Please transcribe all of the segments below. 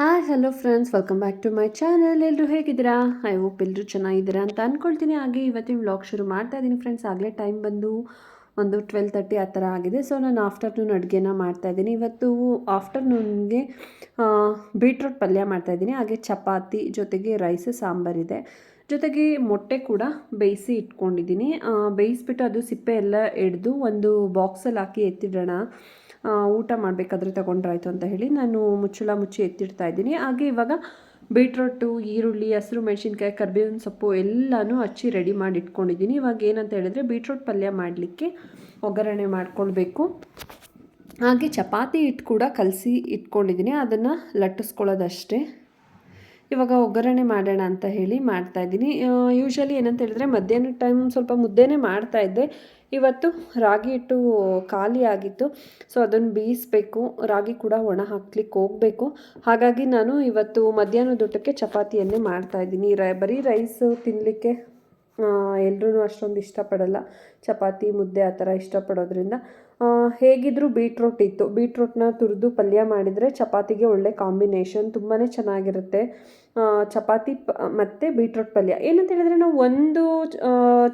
Hi hello friends welcome back to my channel ಎಲ್ಲರೂ ಹೇಗಿದ್ದೀರಾ? I hope ಎಲ್ಲರೂ ಚೆನ್ನಾಗಿದ್ದೀರಾ ಅಂತ ಅಂದ್ಕೊಳ್ತೀನಿ ಹಾಗೆ ಇವತ್ತಿನ ವ್ಲಾಗ್ ಶುರು ಮಾಡ್ತಾ ಇದ್ದೀನಿ ಫ್ರೆಂಡ್ಸ್ ಆಗಲೇ ಟೈಮ್ ಬಂದು ಒಂದು ಟ್ವೆಲ್ ತರ್ಟಿ ಆ ಥರ ಆಗಿದೆ. ಸೊ ನಾನು ಆಫ್ಟರ್ನೂನ್ ಅಡುಗೆನ ಮಾಡ್ತಾಯಿದ್ದೀನಿ ಇವತ್ತು ಆಫ್ಟರ್ನೂನ್ಗೆ ಬೀಟ್ರೂಟ್ ಪಲ್ಯ ಮಾಡ್ತಾಯಿದ್ದೀನಿ ಹಾಗೆ ಚಪಾತಿ ಜೊತೆಗೆ ರೈಸ್ ಸಾಂಬಾರಿದೆ ಜೊತೆಗೆ ಮೊಟ್ಟೆ ಕೂಡ ಬೇಯಿಸಿ ಇಟ್ಕೊಂಡಿದ್ದೀನಿ. ಬೇಯಿಸ್ಬಿಟ್ಟು ಅದು ಸಿಪ್ಪೆ ಎಲ್ಲ ಹಿಡಿದು ಒಂದು ಬಾಕ್ಸಲ್ಲಿ ಹಾಕಿ ಎತ್ತಿಡೋಣ. ಊಟ ಮಾಡಬೇಕಾದ್ರೆ ತಗೊಂಡ್ರಾಯ್ತು ಅಂತ ಹೇಳಿ ನಾನು ಮುಚ್ಚಳ ಮುಚ್ಚಿ ಎತ್ತಿಡ್ತಾ ಇದ್ದೀನಿ. ಹಾಗೆ ಇವಾಗ ಬೀಟ್ರೋಟು, ಈರುಳ್ಳಿ, ಹಸಿರು ಮೆಣಸಿನ್ಕಾಯಿ, ಕರ್ಬೇವಿನ ಸೊಪ್ಪು ಎಲ್ಲನೂ ಹಚ್ಚಿ ರೆಡಿ ಮಾಡಿ ಇಟ್ಕೊಂಡಿದ್ದೀನಿ. ಇವಾಗ ಏನಂತ ಹೇಳಿದ್ರೆ ಬೀಟ್ರೋಟ್ ಪಲ್ಯ ಮಾಡಲಿಕ್ಕೆ ಒಗ್ಗರಣೆ ಮಾಡ್ಕೊಳ್ಬೇಕು. ಹಾಗೆ ಚಪಾತಿ ಹಿಟ್ಟು ಕೂಡ ಕಲಸಿ ಇಟ್ಕೊಂಡಿದ್ದೀನಿ. ಅದನ್ನು ಲಟ್ಟಿಸ್ಕೊಳ್ಳೋದಷ್ಟೇ. ಇವಾಗ ಒಗ್ಗರಣೆ ಮಾಡೋಣ ಅಂತ ಹೇಳಿ ಮಾಡ್ತಾ ಇದ್ದೀನಿ. ಯೂಶ್ವಲಿ ಏನಂತ ಹೇಳಿದ್ರೆ ಮಧ್ಯಾಹ್ನ ಟೈಮ್ ಸ್ವಲ್ಪ ಮುದ್ದೆನೇ ಮಾಡ್ತಾ ಇದ್ದೆ. ಇವತ್ತು ರಾಗಿ ಹಿಟ್ಟು ಖಾಲಿ ಆಗಿತ್ತು. ಸೊ ಅದನ್ನು ಬೇಯಿಸ್ಬೇಕು. ರಾಗಿ ಕೂಡ ಒಣ ಹಾಕ್ಲಿಕ್ಕೆ ಹೋಗಬೇಕು. ಹಾಗಾಗಿ ನಾನು ಇವತ್ತು ಮಧ್ಯಾಹ್ನದ ಊಟಕ್ಕೆ ಚಪಾತಿಯನ್ನೇ ಮಾಡ್ತಾ ಇದ್ದೀನಿ. ರೈ, ಬರೀ ರೈಸ್ ತಿನ್ನಲಿಕ್ಕೆ ಎಲ್ಲರೂ ಅಷ್ಟೊಂದು ಇಷ್ಟಪಡಲ್ಲ. ಚಪಾತಿ, ಮುದ್ದೆ ಆ ಥರ ಇಷ್ಟಪಡೋದ್ರಿಂದ. ಹೇಗಿದ್ದರೂ ಬೀಟ್ರೋಟ್ ಇತ್ತು. ಬೀಟ್ರೋಟ್ನ ತುರಿದು ಪಲ್ಯ ಮಾಡಿದರೆ ಚಪಾತಿಗೆ ಒಳ್ಳೆ ಕಾಂಬಿನೇಷನ್ ತುಂಬಾ ಚೆನ್ನಾಗಿರುತ್ತೆ. ಚಪಾತಿ ಪ, ಮತ್ತು ಬೀಟ್ರೋಟ್ ಪಲ್ಯ. ಏನಂತ ಹೇಳಿದ್ರೆ ನಾವು ಒಂದು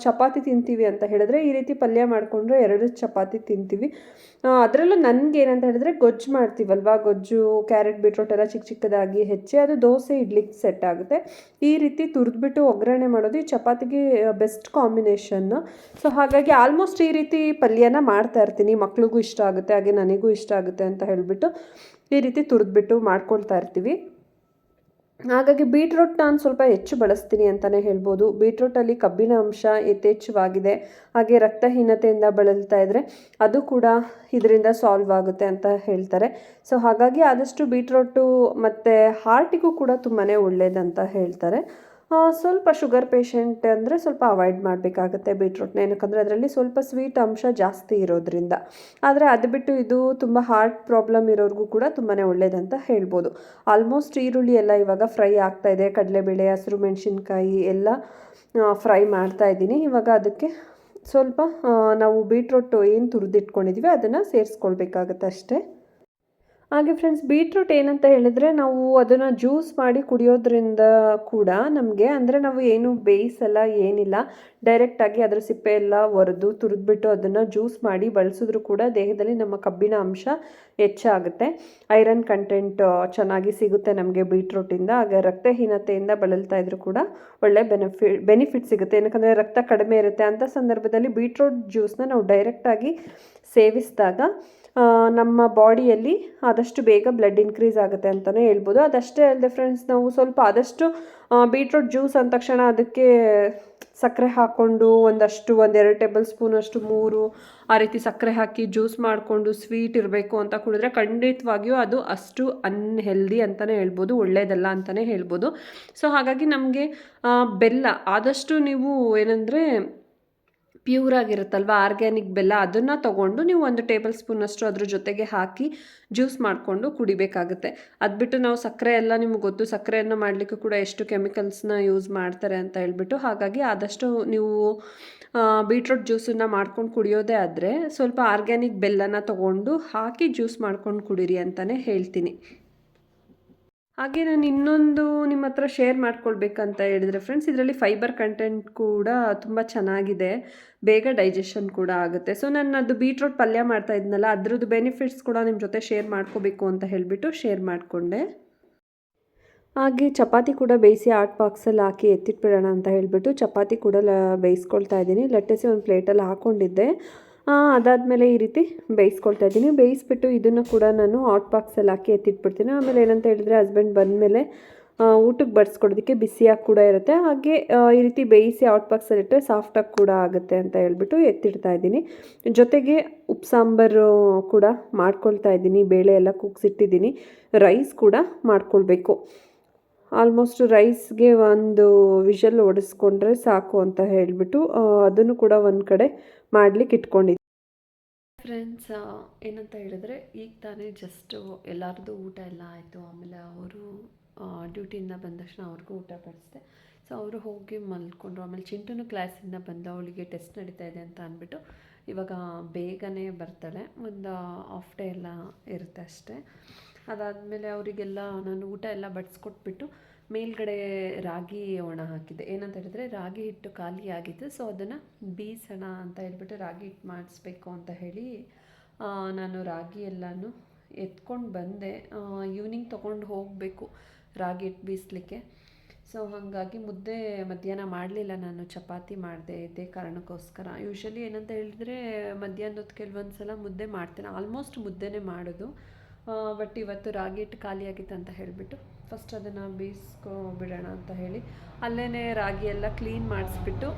ಚಪಾತಿ ತಿಂತೀವಿ ಅಂತ ಹೇಳಿದ್ರೆ ಈ ರೀತಿ ಪಲ್ಯ ಮಾಡಿಕೊಂಡ್ರೆ ಎರಡು ಚಪಾತಿ ತಿಂತೀವಿ. ಅದರಲ್ಲೂ ನನಗೆ ಏನಂತ ಹೇಳಿದ್ರೆ ಗೊಜ್ಜು ಮಾಡ್ತೀವಲ್ವಾ? ಗೊಜ್ಜು, ಕ್ಯಾರೆಟ್, ಬೀಟ್ರೋಟ್ ಎಲ್ಲ ಚಿಕ್ಕ ಚಿಕ್ಕದಾಗಿ ಹೆಚ್ಚಿ ಅದು ದೋಸೆ ಇಡ್ಲಿಕ್ಕೆ ಸೆಟ್ ಆಗುತ್ತೆ. ಈ ರೀತಿ ತುರಿದ್ಬಿಟ್ಟು ಒಗ್ಗರಣೆ ಮಾಡೋದು ಈ ಚಪಾತಿಗೆ ಬೆಸ್ಟ್ ಕಾಂಬಿನೇಷನ್ ಸೊ ಹಾಗಾಗಿ ಆಲ್ಮೋಸ್ಟ್ ಈ ರೀತಿ ಪಲ್ಯನ ಮಾಡ್ತಾ ಇರ್ತೀನಿ. ಮಕ್ಳಿಗೂ ಇಷ್ಟ ಆಗುತ್ತೆ, ಹಾಗೆ ನನಗೂ ಇಷ್ಟ ಆಗುತ್ತೆ ಅಂತ ಹೇಳಿಬಿಟ್ಟು ಈ ರೀತಿ ತುರಿದ್ಬಿಟ್ಟು ಮಾಡ್ಕೊಳ್ತಾ ಇರ್ತೀವಿ. ಹಾಗಾಗಿ ಬೀಟ್ರೋಟ್ ನಾನು ಸ್ವಲ್ಪ ಹೆಚ್ಚು ಬಳಸ್ತೀನಿ ಅಂತಲೇ ಹೇಳ್ಬೋದು. ಬೀಟ್ರೋಟಲ್ಲಿ ಕಬ್ಬಿಣ ಅಂಶ ಯಥೇಚ್ಛವಾಗಿದೆ. ಹಾಗೆ ರಕ್ತಹೀನತೆಯಿಂದ ಬಳಲ್ತಾ ಇದ್ದರೆ ಅದು ಕೂಡ ಇದರಿಂದ ಸಾಲ್ವ್ ಆಗುತ್ತೆ ಅಂತ ಹೇಳ್ತಾರೆ. ಸೊ, ಹಾಗಾಗಿ ಆದಷ್ಟು ಬೀಟ್ರೋಟು ಮತ್ತು ಹಾರ್ಟಿಗೂ ಕೂಡ ತುಂಬಾ ಒಳ್ಳೆಯದಂತ ಹೇಳ್ತಾರೆ. ಸ್ವಲ್ಪ ಶುಗರ್ ಪೇಷಂಟ್ ಅಂದರೆ ಸ್ವಲ್ಪ ಅವಾಯ್ಡ್ ಮಾಡಬೇಕಾಗತ್ತೆ ಬೀಟ್ರೂಟ್ನ ಏನಕ್ಕಂದರೆ ಅದರಲ್ಲಿ ಸ್ವಲ್ಪ ಸ್ವೀಟ್ ಅಂಶ ಜಾಸ್ತಿ ಇರೋದ್ರಿಂದ. ಆದರೆ ಅದು ಬಿಟ್ಟು ಇದು ತುಂಬ ಹಾರ್ಟ್ ಪ್ರಾಬ್ಲಮ್ ಇರೋರಿಗೂ ಕೂಡ ತುಂಬಾ ಒಳ್ಳೆಯದಂತ ಹೇಳ್ಬೋದು. ಆಲ್ಮೋಸ್ಟ್ ಈರುಳ್ಳಿ ಎಲ್ಲ ಇವಾಗ ಫ್ರೈ ಆಗ್ತಾ ಇದೆ. ಕಡಲೆಬೇಳೆ, ಹಸಿರು, ಮೆಣಸಿನ್ಕಾಯಿ ಎಲ್ಲ ಫ್ರೈ ಮಾಡ್ತಾ ಇದ್ದೀನಿ. ಇವಾಗ ಅದಕ್ಕೆ ಸ್ವಲ್ಪ ನಾವು ಬೀಟ್ರೂಟ್ ಏನು ತುರಿದಿಟ್ಕೊಂಡಿದ್ದೀವಿ ಅದನ್ನು ಸೇರಿಸ್ಕೊಳ್ಬೇಕಾಗತ್ತೆ ಅಷ್ಟೇ. ಹಾಗೆ ಫ್ರೆಂಡ್ಸ್ ಬೀಟ್ರೂಟ್ ಏನಂತ ಹೇಳಿದರೆ ನಾವು ಅದನ್ನು ಜ್ಯೂಸ್ ಮಾಡಿ ಕುಡಿಯೋದ್ರಿಂದ ಕೂಡ ನಮಗೆ ಅಂದರೆ ನಾವು ಏನು ಬೇಯಿಸಲ್ಲ ಏನಿಲ್ಲ. ಡೈರೆಕ್ಟಾಗಿ ಅದರ ಸಿಪ್ಪೆ ಎಲ್ಲ ಒರೆದು ತುರಿದ್ಬಿಟ್ಟು ಅದನ್ನು ಜ್ಯೂಸ್ ಮಾಡಿ ಬಳಸಿದ್ರು ಕೂಡ ದೇಹದಲ್ಲಿ ನಮ್ಮ ಕಬ್ಬಿಣ ಅಂಶ ಹೆಚ್ಚಾಗುತ್ತೆ. ಐರನ್ ಕಂಟೆಂಟ್ ಚೆನ್ನಾಗಿ ಸಿಗುತ್ತೆ ನಮಗೆ ಬೀಟ್ರೂಟಿಂದ ಹಾಗೆ ರಕ್ತಹೀನತೆಯಿಂದ ಬಳಲ್ತಾ ಇದ್ರು ಕೂಡ ಒಳ್ಳೆ ಬೆನಿಫಿಟ್ ಬೆನಿಫಿಟ್ ಸಿಗುತ್ತೆ. ಏನಕ್ಕಂದರೆ ರಕ್ತ ಕಡಿಮೆ ಇರುತ್ತೆ ಅಂಥ ಸಂದರ್ಭದಲ್ಲಿ ಬೀಟ್ರೂಟ್ ಜ್ಯೂಸ್ನ ನಾವು ಡೈರೆಕ್ಟಾಗಿ ಸೇವಿಸಿದಾಗ ನಮ್ಮ ಬಾಡಿಯಲ್ಲಿ ಆದಷ್ಟು ಬೇಗ ಬ್ಲಡ್ ಇನ್ಕ್ರೀಸ್ ಆಗುತ್ತೆ ಅಂತಲೇ ಹೇಳ್ಬೋದು. ಅದಷ್ಟೇ ಅಲ್ಲದೆ ಫ್ರೆಂಡ್ಸ್ ನಾವು ಸ್ವಲ್ಪ ಆದಷ್ಟು ಬೀಟ್ರೂಟ್ ಜ್ಯೂಸ್ ಅಂದ ತಕ್ಷಣ ಅದಕ್ಕೆ ಸಕ್ಕರೆ ಹಾಕ್ಕೊಂಡು ಒಂದಷ್ಟು, ಒಂದೆರಡು ಟೇಬಲ್ ಸ್ಪೂನಷ್ಟು ಮೂರು ಆ ರೀತಿ ಸಕ್ಕರೆ ಹಾಕಿ ಜ್ಯೂಸ್ ಮಾಡಿಕೊಂಡು ಸ್ವೀಟ್ ಇರಬೇಕು ಅಂತ ಕುಡಿದ್ರೆ ಖಂಡಿತವಾಗಿಯೂ ಅದು ಅಷ್ಟು ಅನ್ಹೆಲ್ದಿ ಅಂತಲೇ ಹೇಳ್ಬೋದು ಒಳ್ಳೆಯದಲ್ಲ ಅಂತಲೇ ಹೇಳ್ಬೋದು. ಸೊ ಹಾಗಾಗಿ ನಮಗೆ ಬೆಲ್ಲ ಆದಷ್ಟು ನೀವು ಏನಂದರೆ ಪ್ಯೂರ್ ಆಗಿರುತ್ತಲ್ವ ಆರ್ಗ್ಯಾನಿಕ್ ಬೆಲ್ಲ, ಅದನ್ನು ತೊಗೊಂಡು ನೀವು ಒಂದು ಟೇಬಲ್ ಸ್ಪೂನಷ್ಟು ಅದ್ರ ಜೊತೆಗೆ ಹಾಕಿ ಜ್ಯೂಸ್ ಮಾಡಿಕೊಂಡು ಕುಡಿಬೇಕಾಗುತ್ತೆ. ಅದು ಬಿಟ್ಟು ನಾವು ಸಕ್ಕರೆ ಎಲ್ಲ ನಿಮ್ಗೆ ಗೊತ್ತು, ಸಕ್ಕರೆಯನ್ನು ಮಾಡಲಿಕ್ಕೂ ಕೂಡ ಎಷ್ಟು ಕೆಮಿಕಲ್ಸ್ನ ಯೂಸ್ ಮಾಡ್ತಾರೆ ಅಂತ ಹೇಳಿಬಿಟ್ಟು ಹಾಗಾಗಿ ಆದಷ್ಟು ನೀವು ಬೀಟ್ರೂಟ್ ಜ್ಯೂಸನ್ನು ಮಾಡ್ಕೊಂಡು ಕುಡಿಯೋದೇ ಆದರೆ ಸ್ವಲ್ಪ ಆರ್ಗ್ಯಾನಿಕ್ ಬೆಲ್ಲನ ತೊಗೊಂಡು ಹಾಕಿ ಜ್ಯೂಸ್ ಮಾಡ್ಕೊಂಡು ಕುಡೀರಿ ಅಂತಲೇ ಹೇಳ್ತೀನಿ. ಹಾಗೆ ನಾನು ಇನ್ನೊಂದು ನಿಮ್ಮ ಹತ್ರ ಶೇರ್ ಮಾಡ್ಕೊಳ್ಬೇಕಂತ ಹೇಳಿದ್ರೆ ಫ್ರೆಂಡ್ಸ್ ಇದರಲ್ಲಿ ಫೈಬರ್ ಕಂಟೆಂಟ್ ಕೂಡ ತುಂಬ ಚೆನ್ನಾಗಿದೆ. ಬೇಗ ಡೈಜೆಷನ್ ಕೂಡ ಆಗುತ್ತೆ. ಸೊ ನಾನು ಅದು ಬೀಟ್ರೂಟ್ ಪಲ್ಯ ಮಾಡ್ತಾ ಇದ್ನಲ್ಲ, ಅದರದ್ದು ಬೆನಿಫಿಟ್ಸ್ ಕೂಡ ನಿಮ್ಮ ಜೊತೆ ಶೇರ್ ಮಾಡ್ಕೋಬೇಕು ಅಂತ ಹೇಳಿಬಿಟ್ಟು ಶೇರ್ ಮಾಡಿಕೊಂಡೆ. ಹಾಗೆ ಚಪಾತಿ ಕೂಡ ಬೇಯಿಸಿ ಆಟ್ ಬಾಕ್ಸಲ್ಲಿ ಹಾಕಿ ಎತ್ತಿಟ್ಬಿಡೋಣ ಅಂತ ಹೇಳಿಬಿಟ್ಟು ಚಪಾತಿ ಕೂಡ ಬೇಯಿಸ್ಕೊಳ್ತಾ ಇದ್ದೀನಿ. ಲಟ್ಟಿಸಿ ಒಂದು ಪ್ಲೇಟಲ್ಲಿ ಹಾಕ್ಕೊಂಡಿದ್ದೆ ಅದಾದಮೇಲೆ ಈ ರೀತಿ ಬೇಯಿಸ್ಕೊಳ್ತಾ ಇದ್ದೀನಿ. ಬೇಯಿಸ್ಬಿಟ್ಟು ಇದನ್ನು ಕೂಡ ನಾನು ಹಾಟ್ ಬಾಕ್ಸಲ್ಲಿ ಹಾಕಿ ಎತ್ತಿಟ್ಬಿಡ್ತೀನಿ. ಆಮೇಲೆ ಏನಂತ ಹೇಳಿದರೆ ಹಸ್ಬೆಂಡ್ ಬಂದಮೇಲೆ ಊಟಕ್ಕೆ ಬಡಿಸ್ಕೊಡೋದಕ್ಕೆ ಬಿಸಿಯಾಗಿ ಕೂಡ ಇರುತ್ತೆ. ಹಾಗೆ ಈ ರೀತಿ ಬೇಯಿಸಿ ಹಾಟ್ ಬಾಕ್ಸಲ್ಲಿ ಇಟ್ಟರೆ ಸಾಫ್ಟಾಗಿ ಕೂಡ ಆಗುತ್ತೆ ಅಂತ ಹೇಳ್ಬಿಟ್ಟು ಎತ್ತಿಡ್ತಾ ಇದ್ದೀನಿ. ಜೊತೆಗೆ ಉಪ್ಪು, ಸಾಂಬಾರು ಕೂಡ ಮಾಡ್ಕೊಳ್ತಾ ಇದ್ದೀನಿ. ಬೇಳೆ ಎಲ್ಲ ಕುಗ್ಸಿಟ್ಟಿದ್ದೀನಿ. ರೈಸ್ ಕೂಡ ಮಾಡ್ಕೊಳ್ಬೇಕು. ಆಲ್ಮೋಸ್ಟ್ ರೈಸ್ಗೆ ಒಂದು ವಿಷಲ್ ಓಡಿಸ್ಕೊಂಡ್ರೆ ಸಾಕು ಅಂತ ಹೇಳಿಬಿಟ್ಟು ಅದನ್ನು ಕೂಡ ಒಂದು ಕಡೆ ಮಾಡ್ಲಿಕ್ಕೆ ಇಟ್ಕೊಂಡಿದ್ದೆ ಫ್ರೆಂಡ್ಸ್ ಏನಂತ ಹೇಳಿದ್ರೆ ಈಗ ತಾನೇ ಜಸ್ಟು ಎಲ್ಲರದ್ದು ಊಟ ಎಲ್ಲ ಆಯಿತು. ಆಮೇಲೆ ಅವರು ಡ್ಯೂಟಿಯಿಂದ ಬಂದ ತಕ್ಷಣ ಅವ್ರಿಗೂ ಊಟ ಬಡಿಸಿದೆ. ಸೊ ಅವರು ಹೋಗಿ ಮಲ್ಕೊಂಡ್ರು. ಆಮೇಲೆ ಚಿಂಟುನು ಕ್ಲಾಸಿಂದ ಬಂದ ಅವಳಿಗೆ ಟೆಸ್ಟ್ ನಡೀತಾ ಇದೆ ಅಂತ ಅಂದ್ಬಿಟ್ಟು ಇವಾಗ ಬೇಗನೆ ಬರ್ತಾಳೆ. ಒಂದು ಆಫ್ ಡೇ ಎಲ್ಲ ಇರುತ್ತೆ ಅಷ್ಟೇ. ಅದಾದಮೇಲೆ ಅವರಿಗೆಲ್ಲ ನಾನು ಊಟ ಎಲ್ಲ ಬಡಿಸ್ಕೊಟ್ಬಿಟ್ಟು ಮೇಲ್ಗಡೆ ರಾಗಿ ಒಣ ಹಾಕಿದ್ದೆ. ಏನಂತ ಹೇಳಿದ್ರೆ ರಾಗಿ ಹಿಟ್ಟು ಖಾಲಿ ಸೊ ಅದನ್ನು ಬೀಸೋಣ ಅಂತ ಹೇಳ್ಬಿಟ್ಟು ರಾಗಿ ಹಿಟ್ಟು ಮಾಡಿಸ್ಬೇಕು ಅಂತ ಹೇಳಿ ನಾನು ರಾಗಿ ಎಲ್ಲನೂ ಎತ್ಕೊಂಡು ಬಂದೆ. ಈವ್ನಿಂಗ್ ತೊಗೊಂಡು ಹೋಗಬೇಕು ರಾಗಿ ಹಿಟ್ಟು ಬೀಸಲಿಕ್ಕೆ. ಸೊ ಹಾಗಾಗಿ ಮುದ್ದೆ ಮಧ್ಯಾಹ್ನ ಮಾಡಲಿಲ್ಲ ನಾನು. ಚಪಾತಿ ಮಾಡಿದೆ ಇದೇ ಕಾರಣಕ್ಕೋಸ್ಕರ. ಯೂಶ್ವಲಿ ಏನಂತ ಹೇಳಿದ್ರೆ ಮಧ್ಯಾಹ್ನದ ಕೆಲವೊಂದು ಸಲ ಮುದ್ದೆ ಮಾಡ್ತೇನೆ. ಆಲ್ಮೋಸ್ಟ್ ಮುದ್ದೆನೇ ಮಾಡೋದು. ಬಟ್ ಇವತ್ತು ರಾಗಿ ಹಿಟ್ಟು ಖಾಲಿಯಾಗಿತ್ತು ಅಂತ ಹೇಳಿಬಿಟ್ಟು ಫಸ್ಟ್ ಅದನ್ನು ಬೇಯಿಸ್ಕೋ ಬಿಡೋಣ ಅಂತ ಹೇಳಿ. ಅಲ್ಲೇ ರಾಗಿ ಎಲ್ಲ ಕ್ಲೀನ್ ಮಾಡಿಸ್ಬಿಟ್ಟು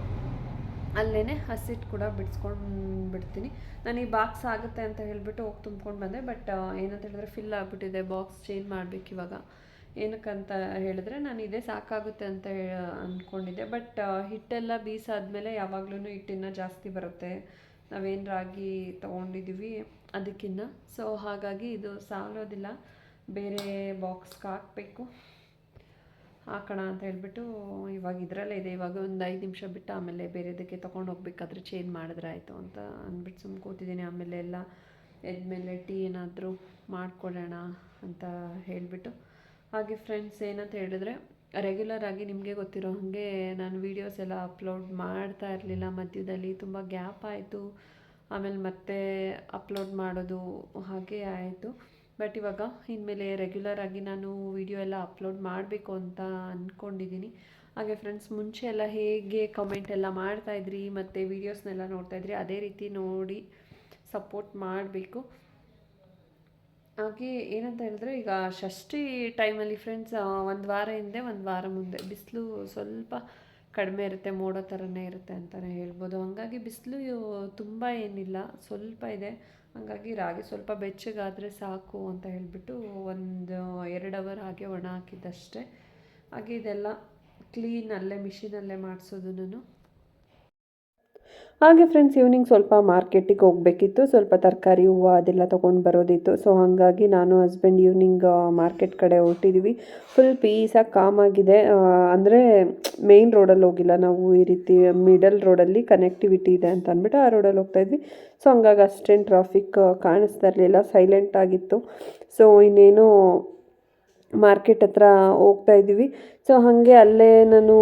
ಅಲ್ಲೇ ಹಸಿಟ್ಟು ಕೂಡ ಬಿಡಿಸ್ಕೊಂಡು ಬಿಡ್ತೀನಿ ನಾನು ಈ ಬಾಕ್ಸ್ ಆಗುತ್ತೆ ಅಂತ ಹೇಳಿಬಿಟ್ಟು ಹೋಗಿ ತುಂಬ್ಕೊಂಡು ಬಂದೆ ಬಟ್ ಏನಂತ ಹೇಳಿದ್ರೆ ಫಿಲ್ ಆಗಿಬಿಟ್ಟಿದೆ ಬಾಕ್ಸ್ ಚೇಂಜ್ ಮಾಡಬೇಕು ಇವಾಗ. ಏನಕ್ಕಂತ ಹೇಳಿದ್ರೆ ನಾನು ಇದೇ ಸಾಕಾಗುತ್ತೆ ಅಂತ ಅಂದ್ಕೊಂಡಿದ್ದೆ ಬಟ್ ಹಿಟ್ಟೆಲ್ಲ ಬೀಸಾದ್ಮೇಲೆ ಯಾವಾಗ್ಲೂ ಹಿಟ್ಟಿನ ಜಾಸ್ತಿ ಬರುತ್ತೆ. ನಾವೇನು ರಾಗಿ ತೊಗೊಂಡಿದ್ದೀವಿ ಅದಕ್ಕಿನ್ನ. ಸೊ ಹಾಗಾಗಿ ಇದು ಸಾಲೋದಿಲ್ಲ. ಬೇರೆ ಬಾಕ್ಸ್ಗೆ ಹಾಕಬೇಕು. ಹಾಕೋಣ ಅಂತ ಹೇಳ್ಬಿಟ್ಟು ಇವಾಗ ಇದರಲ್ಲೇ ಇದೆ. ಇವಾಗ ಒಂದು ಐದು ನಿಮಿಷ ಬಿಟ್ಟು ಆಮೇಲೆ ಬೇರೆದಕ್ಕೆ ತೊಗೊಂಡು ಹೋಗ್ಬೇಕಾದ್ರೆ ಚೇಂಜ್ ಮಾಡಿದ್ರೆ ಆಯಿತು ಅಂತ ಅಂದ್ಬಿಟ್ಟು ಸುಮ್ಮನೆ ಕೂತಿದ್ದೀನಿ. ಆಮೇಲೆ ಎಲ್ಲ ಎದ್ಮೇಲೆ ಟೀ ಏನಾದರೂ ಮಾಡಿಕೊಡೋಣ ಅಂತ ಹೇಳಿಬಿಟ್ಟು. ಹಾಗೆ ಫ್ರೆಂಡ್ಸ್ ಏನಂತ ಹೇಳಿದ್ರೆ ರೆಗ್ಯುಲರ್ ಆಗಿ ನಿಮಗೆ ಗೊತ್ತಿರೋ ಹಾಗೆ ನಾನು ವೀಡಿಯೋಸ್ ಎಲ್ಲ ಅಪ್ಲೋಡ್ ಮಾಡ್ತಾ ಇರಲಿಲ್ಲ. ಮಧ್ಯದಲ್ಲಿ ತುಂಬ ಗ್ಯಾಪ್ ಆಯಿತು. ಆಮೇಲೆ ಮತ್ತೆ ಅಪ್ಲೋಡ್ ಮಾಡೋದು ಹಾಗೆ ಆಯಿತು. ಬಟ್ ಇವಾಗ ಇನ್ಮೇಲೆ ರೆಗ್ಯುಲರ್ ಆಗಿ ನಾನು ವಿಡಿಯೋ ಎಲ್ಲ ಅಪ್ಲೋಡ್ ಮಾಡಬೇಕು ಅಂತ ಅಂದ್ಕೊಂಡಿದ್ದೀನಿ ಹಾಗೆ ಫ್ರೆಂಡ್ಸ್ ಮುಂಚೆ ಎಲ್ಲ ಹೇಗೆ ಕಮೆಂಟ್ ಎಲ್ಲ ಮಾಡ್ತಾಯಿದ್ರಿ ಮತ್ತು ವೀಡಿಯೋಸ್ನೆಲ್ಲ ನೋಡ್ತಾಯಿದ್ರಿ ಅದೇ ರೀತಿ ನೋಡಿ ಸಪೋರ್ಟ್ ಮಾಡಬೇಕು. ಹಾಗೆ ಏನಂತ ಹೇಳಿದ್ರೆ, ಈಗ ಷಷ್ಠಿ ಟೈಮಲ್ಲಿ ಫ್ರೆಂಡ್ಸ್ ಒಂದು ವಾರ ಹಿಂದೆ, ಒಂದು ವಾರ ಮುಂದೆ, ಬಿಸಿಲು ಸ್ವಲ್ಪ ಕಡಿಮೆ ಇರುತ್ತೆ, ಮೋಡ ಥರನೇ ಇರುತ್ತೆ ಅಂತಲೇ ಹೇಳ್ಬೋದು. ಹಂಗಾಗಿ ಬಿಸಿಲು ತುಂಬ ಏನಿಲ್ಲ, ಸ್ವಲ್ಪ ಇದೆ. ಹಂಗಾಗಿ ರಾಗಿ ಸ್ವಲ್ಪ ಬೆಚ್ಚಗಾದರೆ ಸಾಕು ಅಂತ ಹೇಳಿಬಿಟ್ಟು ಒಂದು ಎರಡು ಅವರ್ ಹಾಗೆ ಒಣ ಹಾಕಿದ್ದಷ್ಟೇ. ಹಾಗೆ ಇದೆಲ್ಲ ಕ್ಲೀನ್ ಅಲ್ಲೇ ಮಿಷಿನಲ್ಲೇ ಮಾಡಿಸೋದು ನಾನು ಹಾಗೆ ಫ್ರೆಂಡ್ಸ್ ಈವ್ನಿಂಗ್ ಸ್ವಲ್ಪ ಮಾರ್ಕೆಟಿಗೆ ಹೋಗಬೇಕಿತ್ತು. ಸ್ವಲ್ಪ ತರಕಾರಿ ಹೂವು ಅದೆಲ್ಲ ತೊಗೊಂಡು ಬರೋದಿತ್ತು. ಸೊ ಹಾಗಾಗಿ ನಾನು ಹಸ್ಬೆಂಡ್ ಈವ್ನಿಂಗ್ ಮಾರ್ಕೆಟ್ ಕಡೆ ಹೊರಟಿದ್ವಿ. ಫುಲ್ ಪೀಸಾಗಿ ಕಾಮಾಗಿದೆ ಅಂದರೆ ಮೇಯ್ನ್ ರೋಡಲ್ಲಿ ಹೋಗಿಲ್ಲ. ನಾವು ಈ ರೀತಿ ಮಿಡಲ್ ರೋಡಲ್ಲಿ ಕನೆಕ್ಟಿವಿಟಿ ಇದೆ ಅಂತ ಅಂದ್ಬಿಟ್ಟು ಆ ರೋಡಲ್ಲಿ ಹೋಗ್ತಾ ಇದ್ವಿ. ಸೊ ಹಂಗಾಗಿ ಅಷ್ಟೇನು ಟ್ರಾಫಿಕ್ ಕಾಣಿಸ್ತಾ ಇರಲಿಲ್ಲ. ಸೈಲೆಂಟ್ ಆಗಿತ್ತು. ಸೊ ಇನ್ನೇನು ಮಾರ್ಕೆಟ್ ಹತ್ರ ಹೋಗ್ತಾ ಇದ್ದೀವಿ. ಸೊ ಹಾಗೆ ಅಲ್ಲೇ ನಾನು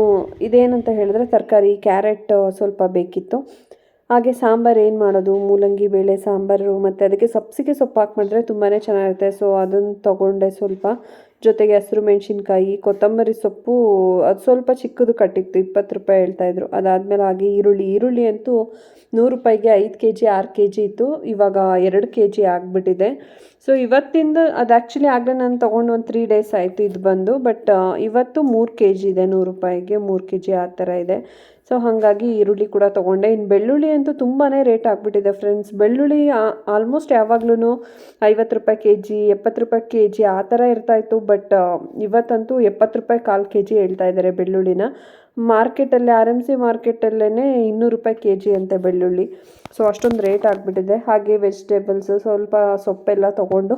ಇದೇನಂತ ಹೇಳಿದ್ರೆ ತರಕಾರಿ, ಕ್ಯಾರೆಟ್ ಸ್ವಲ್ಪ ಬೇಕಿತ್ತು. ಹಾಗೆ ಸಾಂಬಾರು ಏನು ಮಾಡೋದು? ಮೂಲಂಗಿ, ಬೇಳೆ, ಸಾಂಬಾರು ಮತ್ತು ಅದಕ್ಕೆ ಸಬ್ಸಿಗೆ ಸೊಪ್ಪು ಹಾಕಿ ಮಾಡಿದ್ರೆ ತುಂಬಾ ಚೆನ್ನಾಗಿರುತ್ತೆ. ಸೊ ಅದನ್ನು ತೊಗೊಂಡೆ ಸ್ವಲ್ಪ. ಜೊತೆಗೆ ಹಸಿರು ಮೆಣಸಿನ್ಕಾಯಿ, ಕೊತ್ತಂಬರಿ ಸೊಪ್ಪು, ಅದು ಸ್ವಲ್ಪ ಚಿಕ್ಕದು ಕಟ್ಟಿತ್ತು. ಇಪ್ಪತ್ತು ರೂಪಾಯಿ ಹೇಳ್ತಾಯಿದ್ರು ಅದಾದಮೇಲೆ ಹಾಗೆ ಈರುಳ್ಳಿ. ಈರುಳ್ಳಿ ಅಂತೂ ನೂರು ರೂಪಾಯಿಗೆ ಐದು ಕೆ ಜಿ ಆರು ಕೆ ಜಿ ಇತ್ತು. ಇವಾಗ ಎರಡು ಕೆ ಜಿ ಆಗಿಬಿಟ್ಟಿದೆ. ಸೊ ಇವತ್ತಿಂದ ಅದು ಆ್ಯಕ್ಚುಲಿ ಆಗಲೇ ನಾನು ತೊಗೊಂಡು ಒಂದು ತ್ರೀ ಡೇಸ್ ಆಯಿತು ಇದು ಬಂದು. ಬಟ್ ಇವತ್ತು ಮೂರು ಕೆ ಜಿ ಇದೆ ನೂರು ರೂಪಾಯಿಗೆ. ಮೂರು ಕೆ ಜಿ ಆ ಥರ ಇದೆ. ಸೊ ಹಾಗಾಗಿ ಈರುಳ್ಳಿ ಕೂಡ ತೊಗೊಂಡೆ. ಇನ್ನು ಬೆಳ್ಳುಳ್ಳಿ ಅಂತೂ ತುಂಬಾ ರೇಟ್ ಆಗಿಬಿಟ್ಟಿದೆ ಫ್ರೆಂಡ್ಸ್. ಬೆಳ್ಳುಳ್ಳಿ ಆಲ್ಮೋಸ್ಟ್ ಯಾವಾಗ್ಲೂ ಐವತ್ತು ರೂಪಾಯಿ ಕೆ ಜಿ ಎಪ್ಪತ್ತು ರೂಪಾಯಿ ಕೆ ಜಿ ಆ ಥರ ಇರ್ತಾಯಿತ್ತು ಬಟ್ ಇವತ್ತಂತೂ ಎಪ್ಪತ್ತು ರೂಪಾಯಿ ಕಾಲು ಕೆ ಜಿ ಹೇಳ್ತಾ ಇದ್ದಾರೆ ಬೆಳ್ಳುಳ್ಳಿನ. ಮಾರ್ಕೆಟಲ್ಲಿ, ಆರ್ ಎಂ ಸಿ ಮಾರ್ಕೆಟಲ್ಲೇ ಇನ್ನೂರು ರೂಪಾಯಿ ಕೆ ಜಿ ಅಂತೆ ಬೆಳ್ಳುಳ್ಳಿ. ಸೊ ಅಷ್ಟೊಂದು ರೇಟ್ ಆಗಿಬಿಟ್ಟಿದೆ. ಹಾಗೆ ವೆಜಿಟೇಬಲ್ಸು ಸ್ವಲ್ಪ ಸೊಪ್ಪೆಲ್ಲ ತೊಗೊಂಡು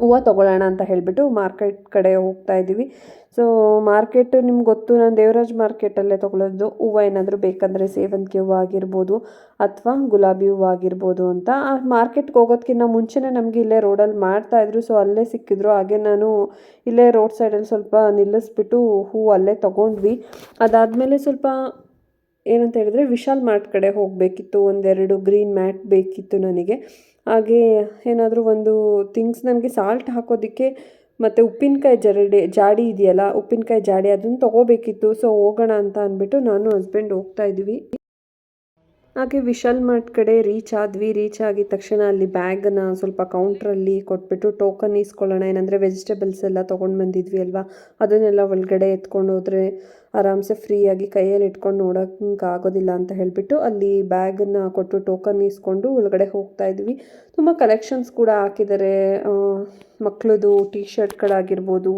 ಹೂವು ತೊಗೊಳ್ಳೋಣ ಅಂತ ಹೇಳಿಬಿಟ್ಟು ಮಾರ್ಕೆಟ್ ಕಡೆ ಹೋಗ್ತಾ ಇದ್ದೀವಿ. ಸೊ ಮಾರ್ಕೆಟ್ ನಿಮ್ಗೆ ಗೊತ್ತು, ನಾನು ದೇವರಾಜ್ ಮಾರ್ಕೆಟಲ್ಲೇ ತೊಗೊಳೋದು ಹೂವು ಏನಾದರೂ ಬೇಕಂದರೆ ಸೇವಂತಿಗೆ ಹೂವು ಆಗಿರ್ಬೋದು ಅಥವಾ ಗುಲಾಬಿ ಹೂವು ಆಗಿರ್ಬೋದು ಅಂತ. ಆ ಮಾರ್ಕೆಟ್ಗೆ ಹೋಗೋದಕ್ಕಿಂತ ಮುಂಚೆನೇ ನಮಗೆ ಇಲ್ಲೇ ರೋಡಲ್ಲಿ ಮಾಡ್ತಾಯಿದ್ರು ಸೊ ಅಲ್ಲೇ ಸಿಕ್ಕಿದ್ರು. ಹಾಗೆ ನಾನು ಇಲ್ಲೇ ರೋಡ್ ಸೈಡಲ್ಲಿ ಸ್ವಲ್ಪ ನಿಲ್ಲಿಸ್ಬಿಟ್ಟು ಹೂವು ಅಲ್ಲೇ ತೊಗೊಂಡ್ವಿ. ಅದಾದಮೇಲೆ ಸ್ವಲ್ಪ ಏನಂತ ಹೇಳಿದ್ರೆ ವಿಶಾಲ್ ಮಾರ್ಟ್ ಕಡೆ ಹೋಗಬೇಕಿತ್ತು. ಒಂದೆರಡು ಗ್ರೀನ್ ಮ್ಯಾಟ್ ಬೇಕಿತ್ತು ನನಗೆ. ಹಾಗೆ ಏನಾದರೂ ಒಂದು ಥಿಂಗ್ಸ್ ನಮಗೆ ಸಾಲ್ಟ್ ಹಾಕೋದಕ್ಕೆ ಮತ್ತು ಉಪ್ಪಿನಕಾಯಿ ಜರಡಿ, ಜಾಡಿ ಇದೆಯಲ್ಲ, ಉಪ್ಪಿನಕಾಯಿ ಜಾಡಿ ಅದನ್ನು ತೊಗೋಬೇಕಿತ್ತು. ಸೊ ಹೋಗೋಣ ಅಂತ ಅಂದ್ಬಿಟ್ಟು ನಾನು ಹಸ್ಬೆಂಡ್ ಹೋಗ್ತಾ ಇದ್ವಿ. ಹಾಗೆ ವಿಶಾಲ್ ಮಾರ್ಟ್ ಕಡೆ ರೀಚ್ ಆದ್ವಿ. ರೀಚ್ ಆಗಿದ ತಕ್ಷಣ ಅಲ್ಲಿ ಬ್ಯಾಗನ್ನು ಸ್ವಲ್ಪ ಕೌಂಟ್ರಲ್ಲಿ ಕೊಟ್ಬಿಟ್ಟು ಟೋಕನ್ ಇಸ್ಕೊಳ್ಳೋಣ. ಏನಂದರೆ ವೆಜಿಟೇಬಲ್ಸ್ ಎಲ್ಲ ತೊಗೊಂಡು ಬಂದಿದ್ವಿ ಅಲ್ವಾ? ಅದನ್ನೆಲ್ಲ ಒಳಗಡೆ ಎತ್ಕೊಂಡು ಹೋದರೆ ಆರಾಮ್ಸೆ ಫ್ರೀಯಾಗಿ ಕೈಯಲ್ಲಿ ಇಟ್ಕೊಂಡು ನೋಡೋಕ್ಕೆ ಆಗೋದಿಲ್ಲ ಅಂತ ಹೇಳಿಬಿಟ್ಟು ಅಲ್ಲಿ ಬ್ಯಾಗನ್ನು ಕೊಟ್ಟು ಟೋಕನ್ ಇಸ್ಕೊಂಡು ಒಳಗಡೆ ಹೋಗ್ತಾ ಇದ್ವಿ. ತುಂಬ ಕಲೆಕ್ಷನ್ಸ್ ಕೂಡ ಹಾಕಿದ್ದಾರೆ ಮಕ್ಕಳದು ಟೀ ಶರ್ಟ್ಗಳಾಗಿರ್ಬೋದು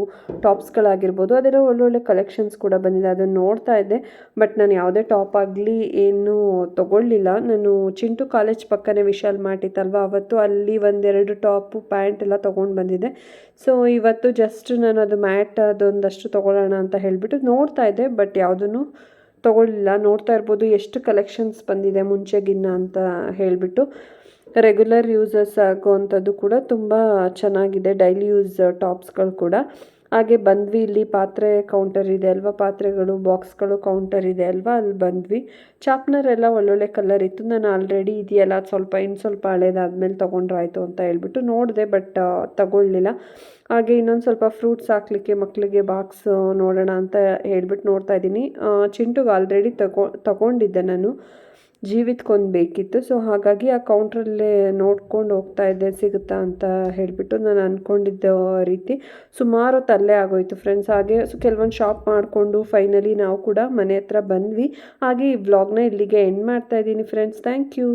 ಟಾಪ್ಸ್ಗಳಾಗಿರ್ಬೋದು ಅದೆಲ್ಲ ಒಳ್ಳೊಳ್ಳೆ ಕಲೆಕ್ಷನ್ಸ್ ಕೂಡ ಬಂದಿದೆ. ಅದನ್ನು ನೋಡ್ತಾ ಇದ್ದೆ. ಬಟ್ ನಾನು ಯಾವುದೇ ಟಾಪ್ ಆಗಲಿ ಏನು ತೊಗೊಳ್ಳಿಲ್ಲ. ನಾನು ಚಿಂಟು ಕಾಲೇಜ್ ಪಕ್ಕನೇ ವಿಶಾಲ್ ಮಾರ್ಟ್ ಇತ್ತಲ್ವ? ಅವತ್ತು ಅಲ್ಲಿ ಒಂದೆರಡು ಟಾಪು ಪ್ಯಾಂಟ್ ಎಲ್ಲ ತೊಗೊಂಡು ಬಂದಿದ್ದೆ. ಸೊ ಇವತ್ತು ಜಸ್ಟ್ ನಾನು ಅದು ಮ್ಯಾಟ್ ಅದೊಂದಷ್ಟು ತೊಗೊಳ್ಳೋಣ ಅಂತ ಹೇಳಿಬಿಟ್ಟು ನೋಡ್ತಾ ಇದ್ದೆ. ಬಟ್ ಯಾವುದನ್ನು ತೊಗೊಳ್ಳಿಲ್ಲ. ನೋಡ್ತಾ ಇರ್ಬೋದು ಎಷ್ಟು ಕಲೆಕ್ಷನ್ಸ್ ಬಂದಿದೆ ಮುಂಚೆಗಿನ್ನ ಅಂತ ಹೇಳಿಬಿಟ್ಟು. ರೆಗ್ಯುಲರ್ ಯೂಸಸ್ ಆಗುವಂಥದ್ದು ಕೂಡ ತುಂಬ ಚೆನ್ನಾಗಿದೆ. ಡೈಲಿ ಯೂಸ್ ಟಾಪ್ಸ್ಗಳು ಕೂಡ. ಹಾಗೆ ಬಂದ್ವಿ, ಇಲ್ಲಿ ಪಾತ್ರೆ ಕೌಂಟರ್ ಇದೆ ಅಲ್ವಾ? ಪಾತ್ರೆಗಳು ಬಾಕ್ಸ್ಗಳು ಕೌಂಟರ್ ಇದೆ ಅಲ್ವಾ? ಅಲ್ಲಿ ಬಂದ್ವಿ. ಚಾಪ್ನರ್ ಎಲ್ಲ ಒಳ್ಳೊಳ್ಳೆ ಕಲರ್ ಇತ್ತು. ನಾನು ಆಲ್ರೆಡಿ ಇದೆಯಲ್ಲ, ಅದು ಸ್ವಲ್ಪ ಇನ್ನು ಸ್ವಲ್ಪ ಹಳೇದಾದ್ಮೇಲೆ ತೊಗೊಂಡ್ರಾಯ್ತು ಅಂತ ಹೇಳ್ಬಿಟ್ಟು ನೋಡಿದೆ ಬಟ್ ತಗೊಳ್ಳಿಲ್ಲ. ಹಾಗೆ ಇನ್ನೊಂದು ಸ್ವಲ್ಪ ಫ್ರೂಟ್ಸ್ ಹಾಕ್ಲಿಕ್ಕೆ ಮಕ್ಕಳಿಗೆ ಬಾಕ್ಸ್ ನೋಡೋಣ ಅಂತ ಹೇಳ್ಬಿಟ್ಟು ನೋಡ್ತಾ ಇದ್ದೀನಿ. ಚಿಂಟುಗೆ ಆಲ್ರೆಡಿ ತಗೊ, ತಗೊಂಡಿದ್ದೆ ನಾನು. ಜೀವಿತ್ಕೊಂದು ಬೇಕಿತ್ತು ಸೊ ಹಾಗಾಗಿ ಆ ಕೌಂಟ್ರಲ್ಲೇ ನೋಡ್ಕೊಂಡು ಹೋಗ್ತಾ ಇದ್ದೆ, ಸಿಗುತ್ತಾ ಅಂತ ಹೇಳಿಬಿಟ್ಟು ನಾನು ಅಂದ್ಕೊಂಡಿದ್ದ ರೀತಿ. ಸುಮಾರು ಹೊತ್ತು ಅಲ್ಲೇ ಆಗೋಯ್ತು ಫ್ರೆಂಡ್ಸ್ ಹಾಗೆ ಸೊ, ಕೆಲವೊಂದು ಶಾಪ್ ಮಾಡಿಕೊಂಡು ಫೈನಲಿ ನಾವು ಕೂಡ ಮನೆ ಹತ್ರ ಬಂದ್ವಿ. ಹಾಗೆ ಈ ವ್ಲಾಗ್ನ ಇಲ್ಲಿಗೆ ಎಂಡ್ ಮಾಡ್ತಾ ಇದ್ದೀನಿ ಫ್ರೆಂಡ್ಸ್ ಥ್ಯಾಂಕ್ ಯು